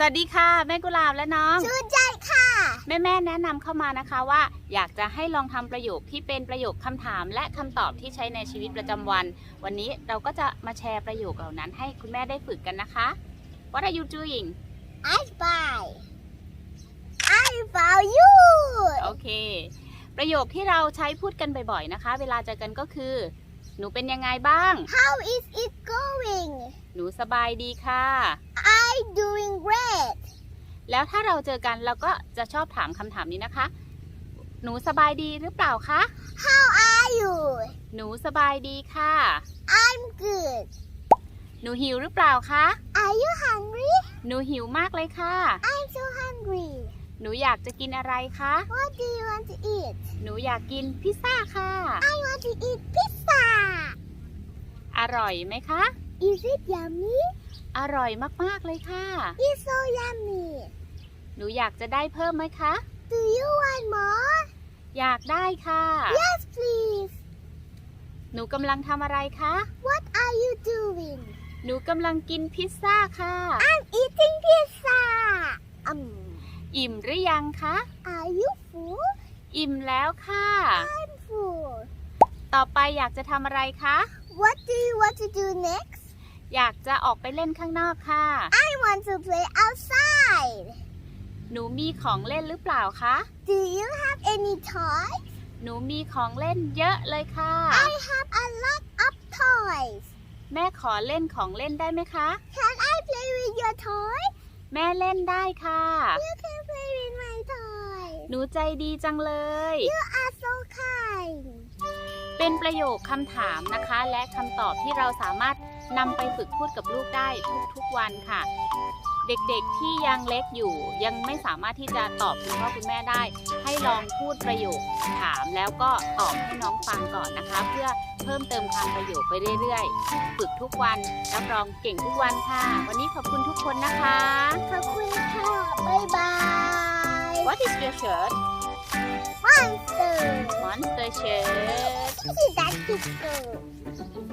สวัสดีค่ะแม่กุหลาบและน้อง ชื่นใจค่ะ แม่แม่ๆแนะนำเข้ามานะคะว่า อยากจะให้ลองทำประโยคที่เป็นประโยคคำถาม และคำตอบที่ใช้ในชีวิตประจำวัน วันนี้เราก็จะมาแชร์ประโยคเหล่านั้นให้คุณแม่ได้ฝึกกันนะคะ What are you doing I spy I found you โอเค ประโยคที่เราใช้พูดกันบ่อยๆนะคะ เวลาเจอกันก็คือ หนูเป็นยังไงบ้าง How is it going หนูสบายดีค่ะ I doing great แล้วถ้าเราเจอกันเราก็จะชอบถามคำถามนี้นะคะ หนูสบายดีหรือเปล่าคะ How are you หนูสบายดีค่ะ I'm good หนูหิวหรือเปล่าคะ Are you hungry หนูหิวมากเลยค่ะ I'm so hungry หนูอยากจะกินอะไรคะ What do you want to eat หนูอยากกินพิซซ่าค่ะ I want to eat pizza อร่อยไหมคะ Is it yummy อร่อยมาก ๆ เลยค่ะ It's so yummy หนูอยากจะได้เพิ่มไหมคะ Do you want more อยากได้ค่ะ Yes please หนูกำลังทำอะไรคะ What are you doing หนูกำลังกินพิซซ่าค่ะ I'm eating pizza um อิ่มหรือยังคะ Are you full อิ่มแล้วค่ะ I'm full ต่อไปอยากจะทำอะไรคะ What do you want to do next อยากจะออกไปเล่นข้างนอกค่ะ I want to play outside หนูมีของเล่นหรือเปล่าคะ Do you have any toys หนูมีของเล่นเยอะเลยค่ะ I have a lot of toys แม่ขอเล่นของเล่นได้ไหมคะ Can I play with your toys แม่เล่นได้ค่ะ You can play with my toys หนูใจดีจังเลย You are so kind เป็นประโยคคำถามนะคะ และคำตอบที่เราสามารถนำไปฝึกพูดกับลูกได้ทุกๆวันค่ะ เด็กๆที่ยังเล็กอยู่ ยังไม่สามารถที่จะตอบคุณพ่อคุณแม่ได้ ให้ลองพูดประโยคถามแล้วก็ตอบให้น้องฟังก่อนนะคะ เพื่อเพิ่มเติมคำประโยคไปเรื่อยๆ ฝึกทุกวันรับรองเก่งทุกวันค่ะ วันนี้ขอบคุณทุกคนนะคะ ขอบคุณค่ะ บ๊ายบาย What is your shirt Monster Monster shirt Let's.